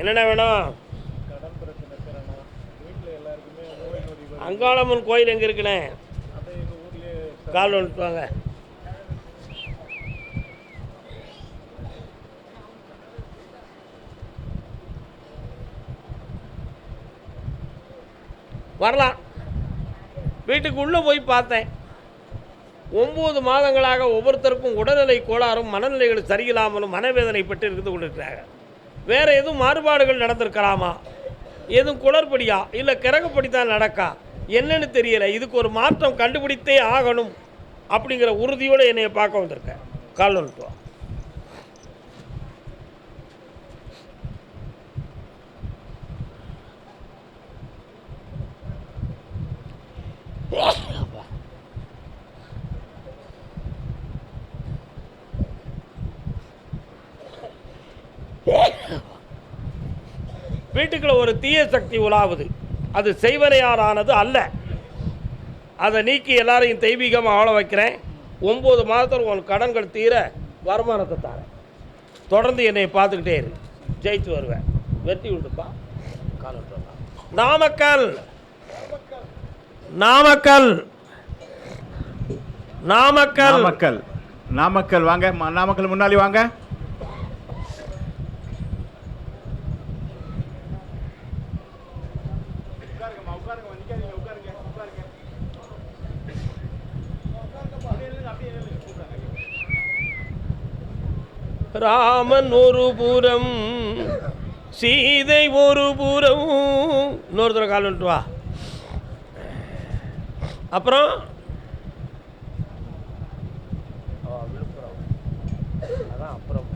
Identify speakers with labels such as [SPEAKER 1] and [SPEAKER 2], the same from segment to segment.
[SPEAKER 1] என்னென்ன வேணும்? அங்காளம்மன் கோயில் எங்கே இருக்குண்ணே? கால் வந்துட்டு வாங்க. வரலாம். வீட்டுக்கு உள்ளே போய் பார்த்தேன். ஒம்பது மாதங்களாக ஒவ்வொருத்தருக்கும் உடல்நிலை கோளாறும் மனநிலைகள் சரியில்லாமலும் மனவேதனை பட்டு இருந்து கொண்டிருக்கிறாங்க வேறு எதுவும் மாறுபாடுகள் நடந்திருக்கலாமா? எதுவும் குளறுபடியா? இல்லை கிறகப்படி தான் நடக்கா? என்னன்னு தெரியல. இதுக்கு ஒரு மாற்றம் கண்டுபிடித்தே ஆகணும் அப்படிங்கிற உறுதியோடு என்னை பார்க்க வந்திருக்கேன் கால் வந்துட்டு வீட்டுக்குள்ள ஒரு தீய சக்தி உலாவுது. அது செய்வனையாரானது அல்ல. அதை நீக்கி எல்லாரையும் தெய்வீகமாக ஆள வைக்கிறேன். ஒம்பது மாதத்தில் உன் கடன்கள் தீர வருமானத்தை தரேன். தொடர்ந்து என்னை பார்த்துக்கிட்டே இரு. ஜெயிச்சு வருவேன். வெட்டி விட்டுப்பா. காலம் நாமக்கல். நாமக்கல். நாமக்கல்.
[SPEAKER 2] நாமக்கல். நாமக்கல் வாங்க. நாமக்கல் முன்னாடி வாங்க.
[SPEAKER 1] ராமன் ஒரு புறம் சீதை ஒரு புறம் இன்னொரு தடவை கால் வந்துட்டு வா. அப்புறம்? அப்புறம்.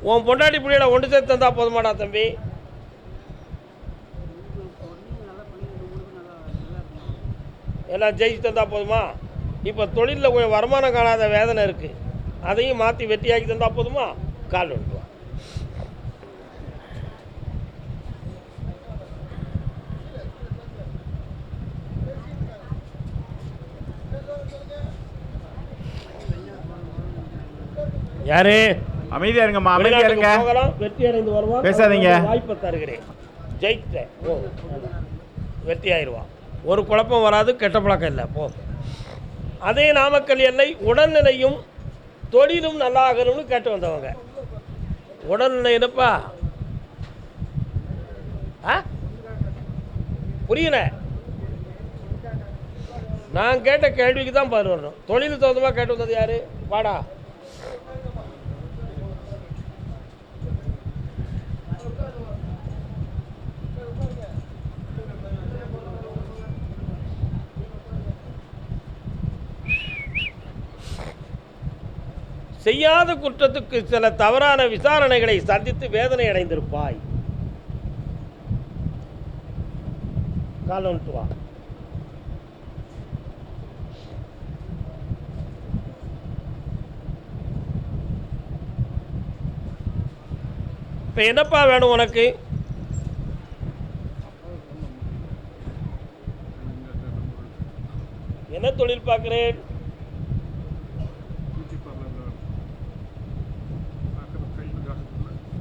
[SPEAKER 1] உன் பொண்டாட்டி பிள்ளைகளை ஒன்று சேர்த்து தந்தா போதுமாடா தம்பி. எல்லாம் ஜெயிச்சு தந்தா போதுமா? இப்போ தொழிலில் கொஞ்சம் வருமானம் காணாத வேதனை இருக்குது அதையும் மாற்றி வெட்டியாக்கி தந்தா போதுமா? கால் வந்துட்டு வா யாரு?
[SPEAKER 2] அமைதியா இருங்கம்மா அமைதியா இருங்க.
[SPEAKER 1] வெற்றி அடைந்து வருவான்
[SPEAKER 2] பேசாதீங்க.
[SPEAKER 1] வாய்ப்பை தருகிறேன். ஜெயிச்சிட்டேன் ஓ வெற்றி ஆயிடுவான் ஒரு குழப்பம் வராது கெட்ட பழக்கம் இல்லை. போ. அதே நாமக்கல் எல்லை உடல்நிலையும் தொழிலும் நல்லா ஆகணும்னு கேட்டு வந்தவங்க. உடல்நிலை என்னப்பா? ஆ? புரியல. நான் கேட்ட கேள்விக்கு தான் பதில் வரணும். தொழில் தகுந்தமாக கேட்டு வந்தது யாரு? வாடா. செய்யாத குற்றத்துக்கு சில தவறான விசாரணைகளை சந்தித்து வேதனை அடைந்திருப்பாய். கால் வா. இப்போ என்னப்பா வேணும் உனக்கு? என்ன தொழில் பார்க்குறேன்?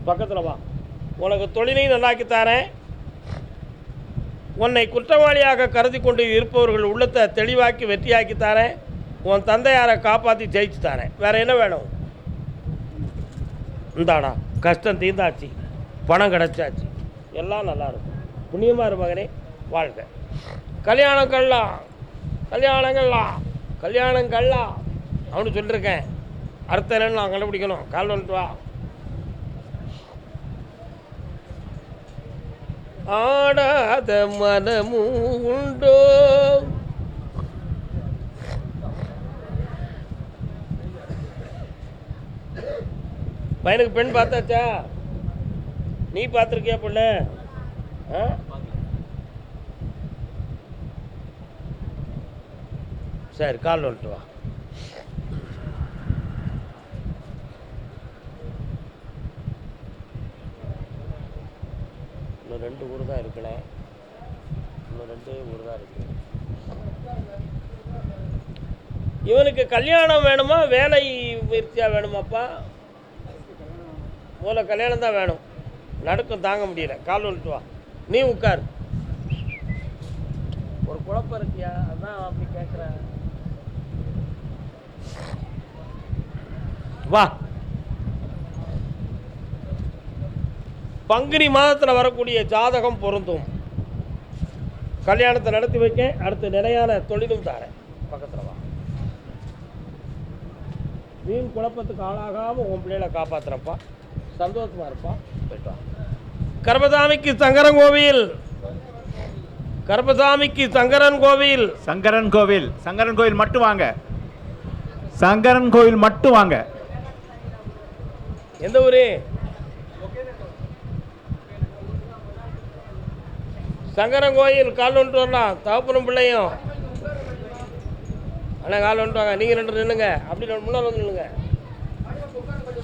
[SPEAKER 1] பக்கத்தில் வா. உனக்கு தொழிலையும் நல்லாக்கி தரேன். உன்னை குற்றவாளியாக கருதி கொண்டு இருப்பவர்கள் உள்ளத்தை தெளிவாக்கி வெற்றியாக்கி தரேன். உன் தந்தையாரை காப்பாற்றி ஜெயிச்சு தரேன். வேறு என்ன வேணும்? இந்தாடா கஷ்டம் தீர்ந்தாச்சு. பணம் கிடச்சாச்சு. எல்லாம் நல்லா இருக்கும். புண்ணியமாக மகனே. வாழ்க. கல்யாணங்கள்லாம் கல்யாணங்கள்லாம் கல்யாணங்கள்லாம். அவனு சொல்லியிருக்கேன் அடுத்த என்னன்னு நான் கண்டுபிடிக்கணும். கால் வந்துட்டு வா. ஆடாத மனமும் உண்டோ? பையனுக்கு பெண் பார்த்தாச்சா? நீ பார்த்துருக்கியா பிள்ளை ஆ? சரி கால் வந்துட்டு வா இன்னும் ரெண்டு ஊர் தான் இருக்கல இன்னும் ரெண்டே ஊர் தான் இருக்கு இவனுக்கு கல்யாணம் வேணுமா? வேலை முயற்சியாக வேணுமாப்பா? முதல்ல கல்யாணம் தான் வேணும். நடுக்கம் தாங்க முடியல. கால் வந்துட்டு வா. நீ உட்கார். ஒரு குழப்பம் இருக்கியா? அதான் அப்படி கேட்குறேன் வா. பங்குனி மாதத்தில் வரக்கூடிய ஜாதகம் பொருந்தும். கல்யாணத்தை நடத்தி வைக்க அடுத்து நிலையான தொழிலும் தாரேன். பக்கத்தில் வா. வீண் குழப்பத்துக்கு ஆளாகாம உன் பிள்ளைகளை காப்பாத்துறப்பா. சந்தோஷமா இருப்பா. போயிட்டு வா. கர்பசாமிக்கு சங்கரன் கோவில். கர்பசாமிக்கு சங்கரன் கோவில்.
[SPEAKER 2] சங்கரன் கோவில். சங்கரன் கோவில் மட்டும் வாங்க. சங்கரன் கோவில் மட்டும் வாங்க.
[SPEAKER 1] எந்த ஊரு? சங்கரன் கோயில் கால் வந்துட்டு வரலாம். தகப்பனும் பிள்ளையும். அண்ணா கால் வந்துட்டு வாங்க. நீங்கள் ரெண்டு நின்னுங்க அப்படி ரெண்டு முன்னால் வந்து நில்லுங்க.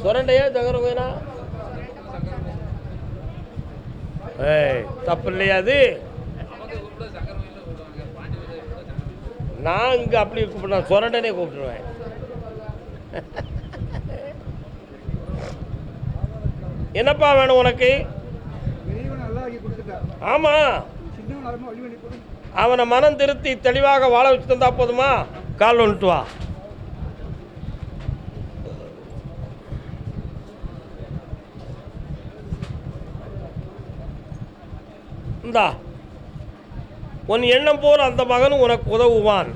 [SPEAKER 1] சுரண்டையே சங்கரன் ஏய் தப்பு இல்லையா அது? நான் இங்கே அப்படி கூப்பிடுவேன் சுரண்டனே கூப்பிடுவேன் என்னப்பா வேணும் உனக்கு? ஆமாம் அவனை மனம் திருத்தி தெளிவாக வாழ வச்சு தந்தா போதுமா? கால் வந்துட்டு வா இந்தா உன் எண்ணம் போல் அந்த மகனும் உனக்கு உதவுவான்.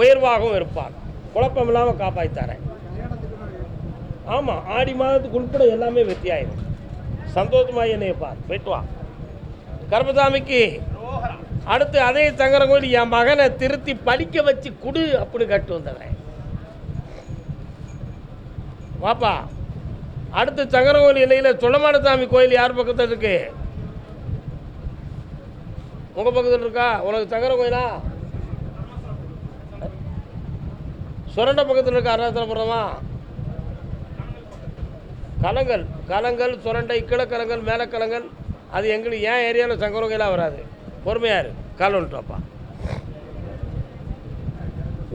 [SPEAKER 1] உயர்வாகவும் இருப்பான். குழப்பம் இல்லாமல் காப்பாற்றித்தரேன் ஆமாம் ஆடி மாதத்துக்கு உட்பட எல்லாமே வெற்றியாயிரும். சந்தோஷமாக என்னைய பார். போயிட்டு வா. கர்மசாமிக்கு அடுத்து அதே சங்கரங்கோயில் என் மகனை திருத்தி படிக்க வச்சு குடு அப்படி கட்டு வந்தவன். வாப்பா அடுத்து சங்கரங்கோயில் இல்லையில் சுள்ளமானசாமி கோயில் யார் பக்கத்தில் இருக்கு? உங்க பக்கத்தில் இருக்கா? உனக்கு சங்கர கோயிலா சுரண்ட பக்கத்தில் இருக்க அருணாச்சலபுரமா? கலங்கள் கலங்கள் சுரண்டை கிழக்கலங்கல் மேலக்கலங்கள் அது எங்களுக்கு ஏன் ஏரியாவில் சங்கர கோயிலாக வராது? பொறுமையாக இரு. கால் வந்துட்டுவாப்பா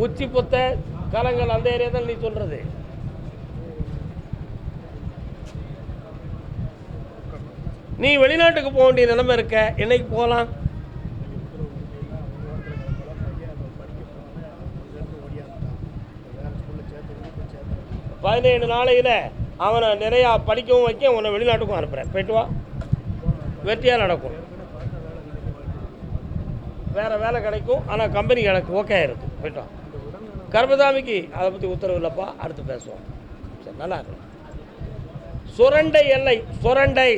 [SPEAKER 1] உச்சி புத்த கலங்கள் அந்த ஏரியா தான் நீ சொல்கிறது நீ வெளிநாட்டுக்கு போக வேண்டிய நிலைமை இருக்க. என்னைக்கு போகலாம்? பதினேழு நாளையில் அவனை நிறையா படிக்கவும் வைக்க உன்னை வெளிநாட்டுக்கும் அனுப்புகிறேன் போயிட்டு வா. வெற்றியாக நடக்கும். வேறு வேலை கிடைக்கும் ஆனால் கம்பெனி எனக்கு ஓகே இருக்குது போயிட்டோம் கர்மதாமிக்கு அதை பற்றி உத்தரவு இல்லைப்பா அடுத்து பேசுவோம். சரி நல்லா இருக்கும் சுரண்டை எல்லை சுரண்டை.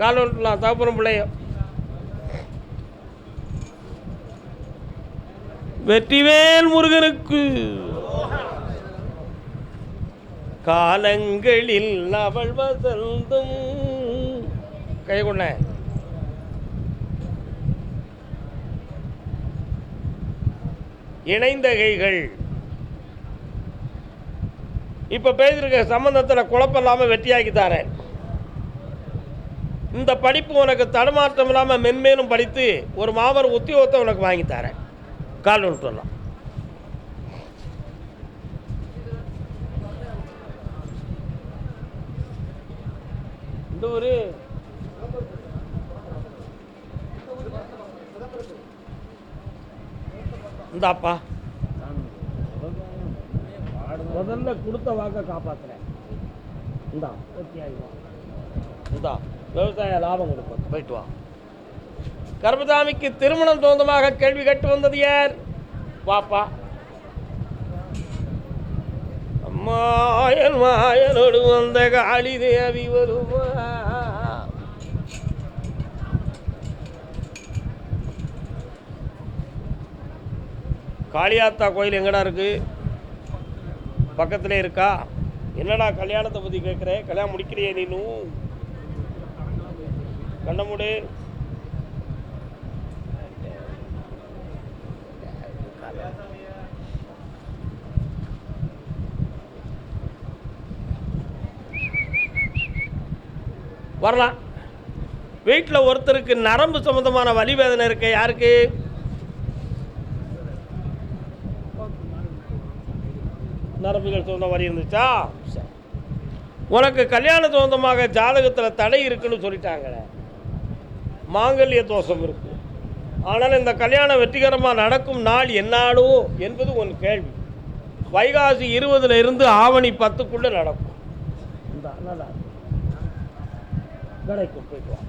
[SPEAKER 1] காலலாம் தகப்பனும் பிள்ளையும் வெற்றிவேல் முருகனுக்கு. காலங்களில் அவள் வசந்தும். கை கொண்ட இணைந்த கைகள். இப்போ பேசியிருக்க சம்பந்தத்தில் குழப்பம் இல்லாமல் வெற்றியாக்கி தரேன். இந்த படிப்பு உனக்கு தடுமாற்றம் இல்லாமல் மென்மேலும் படித்து ஒரு மாபெரும் உத்தியோகத்தை உனக்கு வாங்கி தரேன். கால் சொல்லலாம் இந்த ஒரு இந்தாப்பா. முதல்ல கொடுத்த வாக்க காப்பாத்துறேன். இந்தா ஓகே ஆயிடுவா. இந்தா. விவசாய லாபம் கொடுப்போம் போயிட்டு வா. கர்மசாமிக்கு திருமணம் சொந்தமாக கேள்வி கேட்டு வந்தது யார்? வாப்பா. மாயன் மாயனோடு வந்த காளி தேவி வருமா காளியாத்தா கோயில் எங்கடா இருக்குது பக்கத்தில் இருக்கா? என்னடா கல்யாணத்தை பற்றி கேட்குறேன் கல்யாணம் முடிக்கிறியே நீனும் கண்ணமுடு வரலாம். வீட்டில் ஒருத்தருக்கு நரம்பு சம்மந்தமான வலி வேதனை இருக்கு யாருக்கு? நரம்புகள் சொந்த வரி இருந்துச்சா? சரி. உனக்கு கல்யாண சொந்தமாக ஜாதகத்தில் தடை இருக்குன்னு சொல்லிட்டாங்களே மாங்கல்ய தோஷம் இருக்கு. ஆனால் இந்த கல்யாணம் வெற்றிகரமாக நடக்கும் நாள் என்னாடோ என்பது உன் கேள்வி. வைகாசி இருபதுல இருந்து ஆவணி பத்துக்குள்ள நடக்கும். கிடைக்கும் போயிட்டு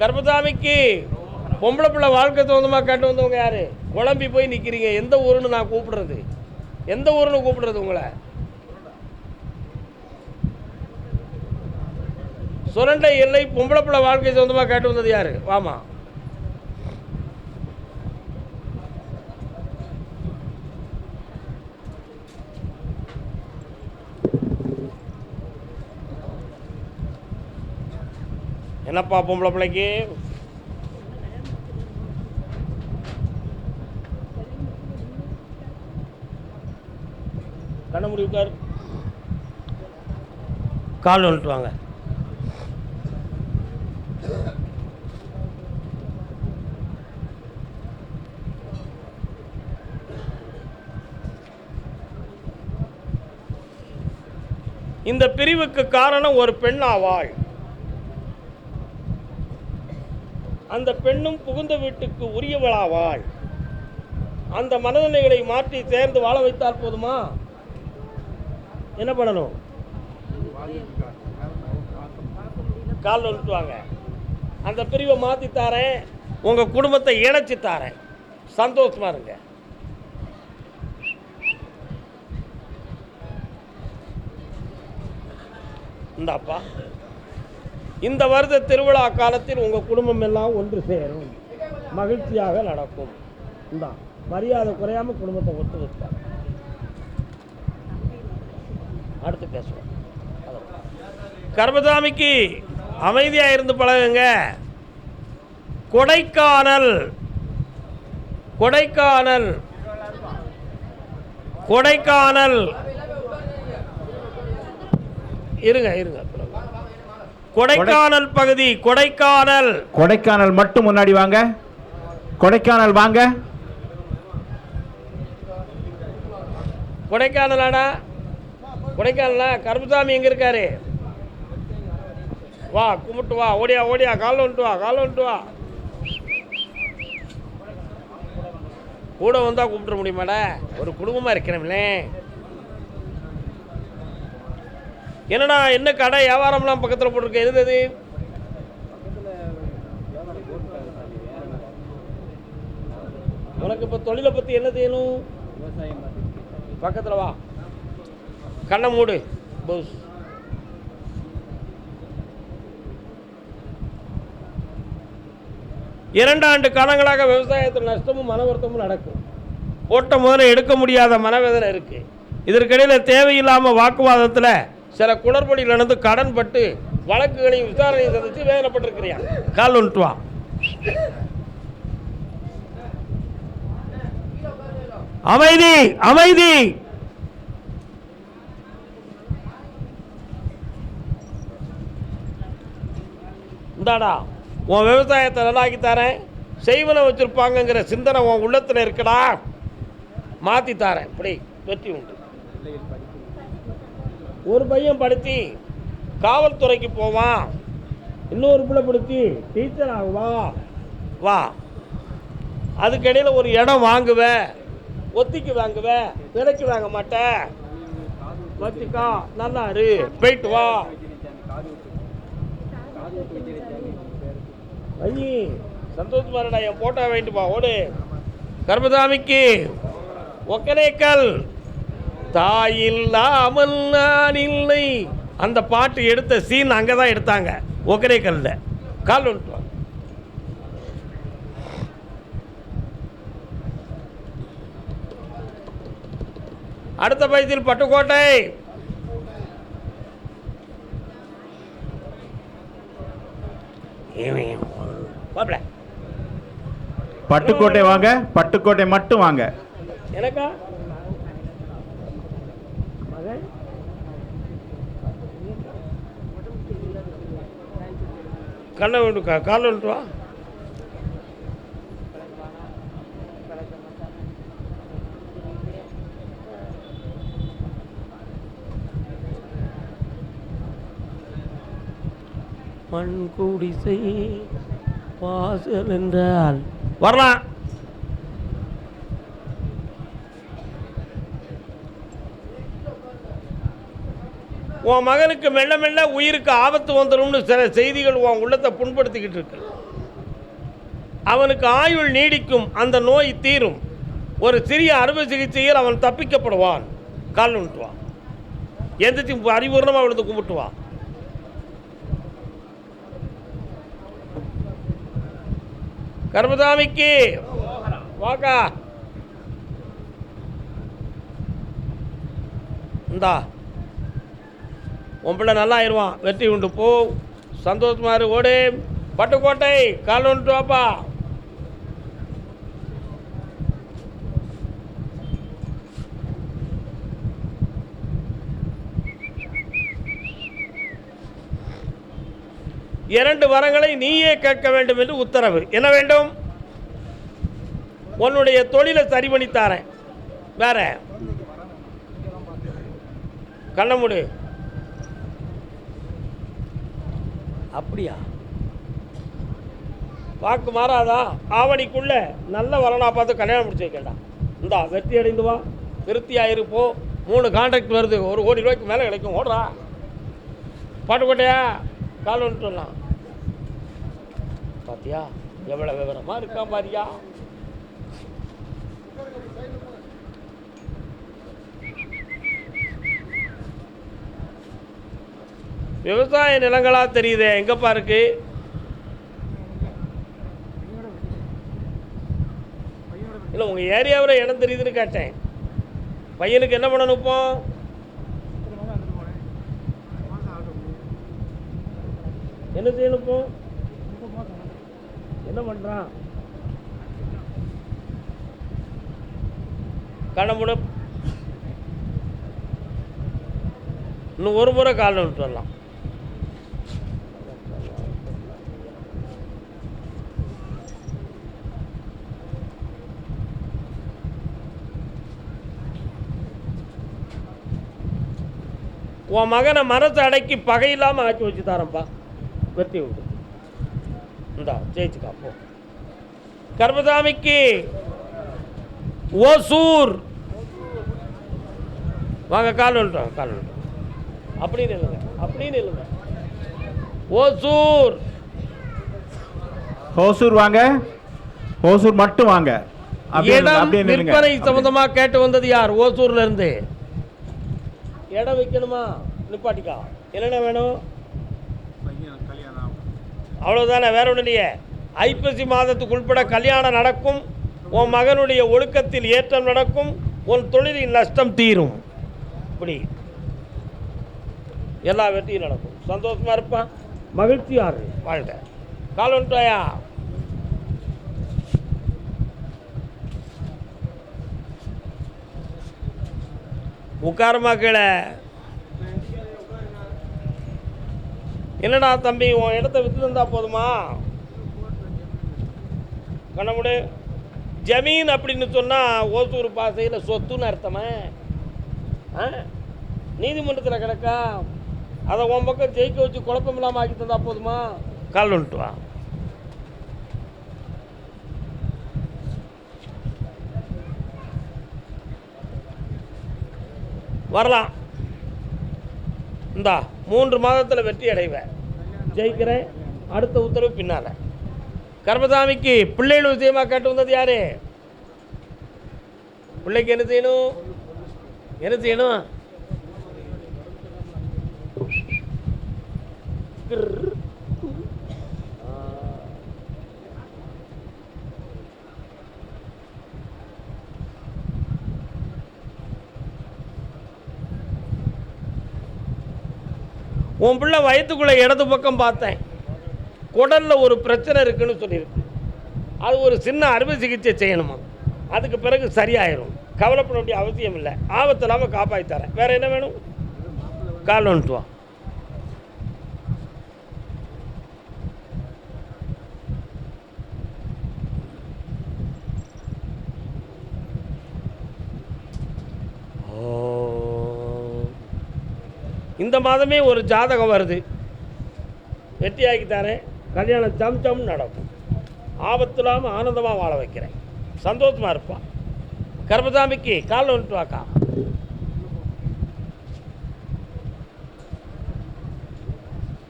[SPEAKER 1] கர்மசாமிக்கு பொம்பளை பிள்ளை வாழ்க்கை சொந்தமாக கேட்டு வந்தவங்க யாரு? குழம்பி போய் நிற்கிறீங்க எந்த ஊருன்னு நான் கூப்பிடுறது? எந்த ஊரில் கூப்பிடுறது உங்களை? சுரண்டை எல்லை பொம்பளை பிள்ளை வாழ்க்கை சொந்தமாக கேட்டு வந்தது யாரு? வாமா. என்னப்பா பொம்பளை பிள்ளைக்கு? கண்ண முடி உட்கார். கால் வந்துட்டு வாங்க இந்த பிரிவுக்கு காரணம் ஒரு பெண் ஆவாள் அந்த பெண்ணும் புகுந்த வீட்டுக்கு உரியவளாவாள். அந்த மனநிலைகளை மாற்றி சேர்ந்து வாழ வைத்தால் போதுமா? என்ன பண்ணணும்? கால் வந்துட்டு அந்த பிரிவை மாற்றி தாரேன். உங்கள் குடும்பத்தை இணைச்சி தாரேன். சந்தோஷமாக இருங்க. இந்தாப்பா. இந்த வருட திருவிழா காலத்தில் உங்கள் குடும்பம் எல்லாம் ஒன்று சேரும். மகிழ்ச்சியாக நடக்கும். இந்தா மரியாதை குறையாம குடும்பத்தை ஒத்து வச்சாங்க அடுத்து பேசுவோம். கர்மசாமிக்கு அமைதியாக இருந்து பழகுங்க. கொடைக்கானல் கொடைக்கானல் கொடைக்கானல். இருங்க இருங்க. கொடைக்கானல் பகுதி கொடைக்கானல்.
[SPEAKER 2] கொடைக்கானல் மட்டும் முன்னாடி வாங்க. கொடைக்கானல் வாங்க.
[SPEAKER 1] கொடைக்கானலாடா. கொடைக்கானல கருப்புசாமி எங்க இருக்காரு? வா கும்பிட்டு வா. ஓடியா ஓடியா. கால் வந்துட்டு வா கால் வந்துட்டு வா. கூட வந்தா கூப்பிட முடியுமாடா? ஒரு குடும்பமா இருக்கிறோம்லே என்னடா என்ன கடை? வியாபாரம்லாம் பக்கத்தில் போட்டிருக்கு. எது அது உனக்கு இப்போ தொழிலை பற்றி என்ன செய்யணும்? பக்கத்தில் வா. கண்ணை மூடு பஸ் இரண்டாண்டு காலங்களாக விவசாயத்தில் நஷ்டமும் மன வருத்தமும் நடக்கும். போட்ட முதல்ல எடுக்க முடியாத மனவேதனை இருக்கு. இதற்கிடையில் தேவையில்லாமல் வாக்குவாதத்தில் சில குளறுபடிகள் நடந்து கடன் பட்டு வழக்குகளையும் விசாரணையும் சந்தித்து வேதனைப்பட்டிருக்கிறியா? கால் வந்துட்டு வா. அமைதி அமைதி. இந்தாடா உன் விவசாயத்தை நல்லாக்கி தரேன் செய்வனை வச்சுருப்பாங்கங்கிற சிந்தனை உன் உள்ளத்தில் இருக்கடா. மாற்றி தரேன். இப்படி வெற்றி உண்டு. ஒரு பையன் படுத்தி காவல்துறைக்கு போவான். இன்னொரு பிள்ளை படுத்தி டீச்சர் ஆகுவா வா. அதுக்கிடையில் ஒரு இடம் வாங்குவேன் ஒத்திக்கு வாங்குவேன் விலைக்கு வாங்க மாட்டேன் வச்சுக்கா நல்லா இரு. போயிட்டு வா. ஐயி சந்தோஷமா இருடா என் போட்டோ வாங்கிட்டு ஓடு. கர்மதாமிக்கு ஒக்கனேக்கல். தாயில்லாமல் நான் இல்லை. அந்த பாட்டு எடுத்த சீன் அங்கே தான் எடுத்தாங்க ஒக்கனேக்கல்ல. கால் வந்துட்டு அடுத்த பயத்தில் பட்டுக்கோட்டை. பாப்பல
[SPEAKER 2] பட்டுக்கோட்டை வாங்க பட்டுக்கோட்டை மட்டும் வாங்க.
[SPEAKER 1] எனக்கா? கண்ணை விட்டு காலில் விட்டு வா. மண் குடிசை வாசல் என்றால். வரலாம். உன் மகனுக்கு மெல்ல மெல்ல உயிருக்கு ஆபத்து வந்துடும்னு சில செய்திகள் உன் உள்ளத்தை புண்படுத்திக்கிட்டு இருக்கு. அவனுக்கு ஆயுள் நீடிக்கும் அந்த நோய் தீரும். ஒரு சிறிய அறுவை சிகிச்சையில் அவன் தப்பிக்கப்படுவான். கால் உண்டுவான் எந்திரிச்சு அறிபூர்ணமாக விழுந்து கும்பிட்டுவான். கர்மதாமிக்கு வாக்கா. இந்தா. உன் பிள்ளை நல்லா ஆயிடுவான் வெற்றி உண்டு. போ. சந்தோஷமாக இரு. ஓடு. பட்டுக்கோட்டை. கால் ஒன்று வாப்பா இரண்டு வரங்களை நீயே கேட்க வேண்டும் என்று உத்தரவு. என்ன வேண்டும்? உன்னுடைய தொழிலை சரி பண்ணி தாரேன். வேற? கண்ண முடி. அப்படியா? வாக்கு மாறாதா? ஆவணிக்குள்ள நல்ல வரனா பார்த்து கல்யாணம் முடிச்சு வைக்கடா இந்தா வெற்றி அடைந்து வா. திருப்தியாக இருப்போ மூணு கான்ட்ராக்ட் வருது. ஒரு கோடி ரூபாய்க்கு மேலே கிடைக்கும். ஓடுறா. பாட்டுக்கோட்டையா? கால் வந்துட்டு வரலாம் பாத்தியா? எவ்வளோ விவரமா இருக்கா பாரியா? விவசாய நிலங்களா தெரியுதே எங்கப்பா இருக்கு இல்லை உங்கள் ஏரியாவில் இடம் தெரியுதுன்னு கேட்டேன். பையனுக்கு என்ன பண்ணணும் இப்போ? என்ன செய்யணும் இப்போ? என்ன பண்ணுறான் கண்ணமுட இன்னும் ஒரு முறை காலில் விட்டு வரலாம். உன் மகனை மரத்தை அடக்கி பகை இல்லாமல் ஆக்கி வச்சு தரேன்ப்பா வெற்றி விட்டு இந்தா ஜெயிச்சுக்கா போ கர்மசாமிக்கு ஓசூர். வாங்க கால் விட்டுறோம் கால் விட்டுறோம் அப்படின்னு இல்லைங்க அப்படின்னு இல்லைங்க. ஓசூர்.
[SPEAKER 2] ஹோசூர் வாங்க. ஹோசூர் மட்டும் வாங்க.
[SPEAKER 1] இடம். விற்பனை சம்பந்தமா கேட்டு வந்தது யார்? ஓசூர்ல இருந்து. இடம் வைக்கணுமா? நிப்பாட்டிக்கா. என்னென்ன வேணும்? அவ்வளோதானே வேற ஒன்றும் இல்லையே. ஐப்பசி மாதத்துக்கு உள்பட கல்யாணம் நடக்கும் உன் மகனுடைய ஒழுக்கத்தில் ஏற்றம் நடக்கும் உன் தொழிலின் நஷ்டம் தீரும். இப்படி எல்லா வெற்றியும் நடக்கும். சந்தோஷமா இருப்பான் மகிழ்ச்சியாக இரு. வாழ்க. கால் வந்துட்டாயா? உட்காரமா கீழே. என்னடா தம்பி உன் இடத்த வித்து தந்தா போதுமா? கண்ணமுடு ஜமீன் அப்படின்னு சொன்னால் ஓசூர் பாசையில் சொத்துன்னு அர்த்தமே? ஆ? நீதிமன்றத்தில் கிடக்கா? அதை உன் பக்கம் ஜெயிக்க வச்சு குழப்பம் இல்லாமல் ஆக்கி தந்தா போதுமா? கால் வந்துட்டு வா. வரலாம். இந்தா மூன்று மாதத்தில் வெற்றி அடைவேன். ஜெயிக்கிறேன். அடுத்த உத்தரவு பின்னால். கர்மசாமிக்கு பிள்ளைகள் விஷயமாக கேட்டு வந்தது யாரு? பிள்ளைக்கு என்ன செய்யணும்? என்ன செய்யணும்? உன் பிள்ளை வயிற்றுக்குள்ளே இடது பக்கம் பார்த்தேன். குடல்ல ஒரு பிரச்சனை இருக்குன்னு சொல்லியிருக்கு. அது ஒரு சின்ன அறுவை சிகிச்சை செய்யணுமா? அதுக்கு பிறகு சரியாயிரும். கவலைப்பட வேண்டிய அவசியம் இல்லை. ஆபத்து இல்லாமல் காப்பாற்றி தரேன். வேறு என்ன வேணும்? கால் வந்துட்டு வா ஓ. இந்த மாதமே ஒரு ஜாதகம் வருது. வெற்றியாக்கி தரேன். கல்யாணம் சம் சம் நடக்கும். ஆபத்து இல்லாமல் ஆனந்தமாக வாழ வைக்கிறேன். சந்தோஷமாக இருப்பான் கர்மசாமிக்கு காலில் வந்துட்டு வாக்கா.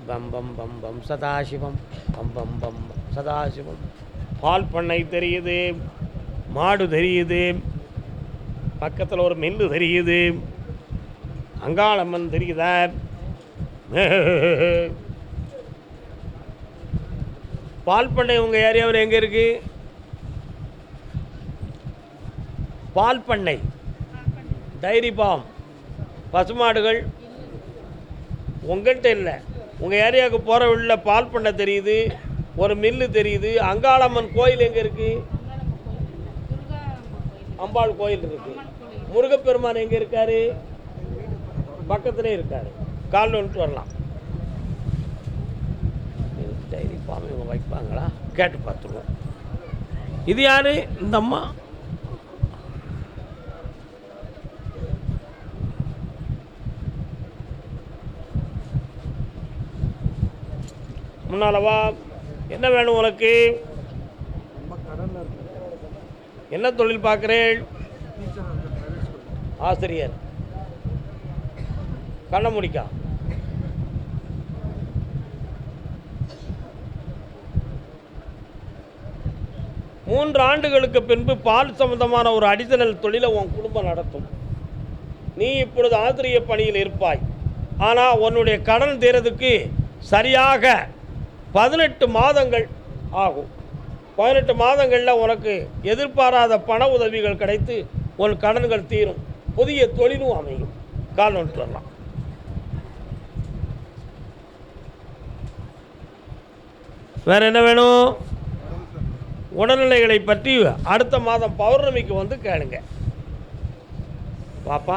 [SPEAKER 1] பம் பம் பம் பம் சதாசிவம். பம் பம் பம் சதாசிவம். பால் பண்ணை தெரியுது. மாடு தெரியுது. பக்கத்தில் ஒரு மில்லு தெரியுது. அங்காளம்மன் தெரியுதா? பால் பண்ணை உங்கள் ஏரியாவில் எங்கே இருக்கு? பால் பண்ணை டைரி ஃபார்ம் பசுமாடுகள். உங்கள்கிட்ட இல்லை. உங்கள் ஏரியாவுக்கு போகிற உள்ள பால் பண்ணை தெரியுது. ஒரு மில்லு தெரியுது. அங்காளம்மன் கோயில் எங்கே இருக்குது அம்பாள் கோயில் இருக்கு. முருகப்பெருமான் எங்கே இருக்காரு? பக்கத்துலேயே இருக்காரு. காலில் வந்துட்டு வரலாம். டைரி ஃபார்ம் இவங்க வைப்பாங்களா? கேட்டு பார்த்துருவோம். இது யாரு? இந்த அம்மா. முன்னாலவா என்ன வேணும் உனக்கு? என்ன தொழில் பார்க்குறேன் ஆசிரியர். கண்ணை முடிக்கா. மூன்று ஆண்டுகளுக்கு பின்பு பால் சம்பந்தமான ஒரு அடிதனல் தொழிலை உன் குடும்பம் நடத்தும். நீ இப்பொழுது ஆசிரிய பணியில் இருப்பாய். ஆனால் உன்னுடைய கடன் தீரதுக்கு சரியாக பதினெட்டு மாதங்கள் ஆகும். பதினெட்டு மாதங்களில் உனக்கு எதிர்பாராத பண உதவிகள் கிடைத்து உன் கடன்கள் தீரும். புதிய தொழிலும் அமையும். கால் வந்துட்டு வரலாம். வேறு என்ன வேணும்? உடல்நிலைகளை பற்றி அடுத்த மாதம் பௌர்ணமிக்கு வந்து கேளுங்க. பாப்பா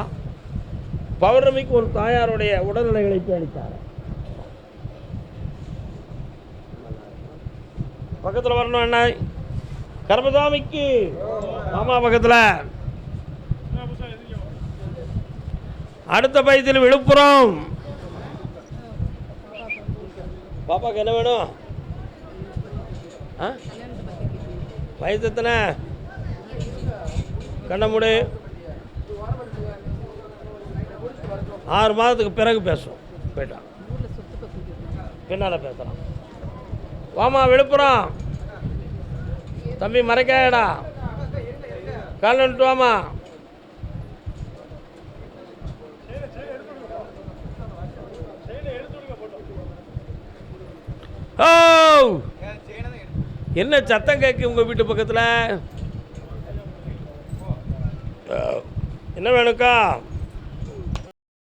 [SPEAKER 1] பௌர்ணமிக்கு ஒரு தாயாருடைய உடல்நிலைகளை பேணித்தார பக்கத்தில் வரணும் என்ன கர்மதாமிக்கு ஆமாம் பக்கத்தில். அடுத்த பயத்தில் விழுப்புரம். பாப்பாக்கு என்ன வேணும்? ஆ? வயசு எத்தனை? கண்ணமுடி ஆறு மாதத்துக்கு பிறகு பேசுவோம். போயிட்டான் பின்னால் பேசலாம் வாமா விழுப்புரம். தம்பி மறைக்காயடா கால் வாமா. ஓ என்ன சத்தம் கேட்கு உங்கள் வீட்டு பக்கத்தில்? என்ன வேணுக்கா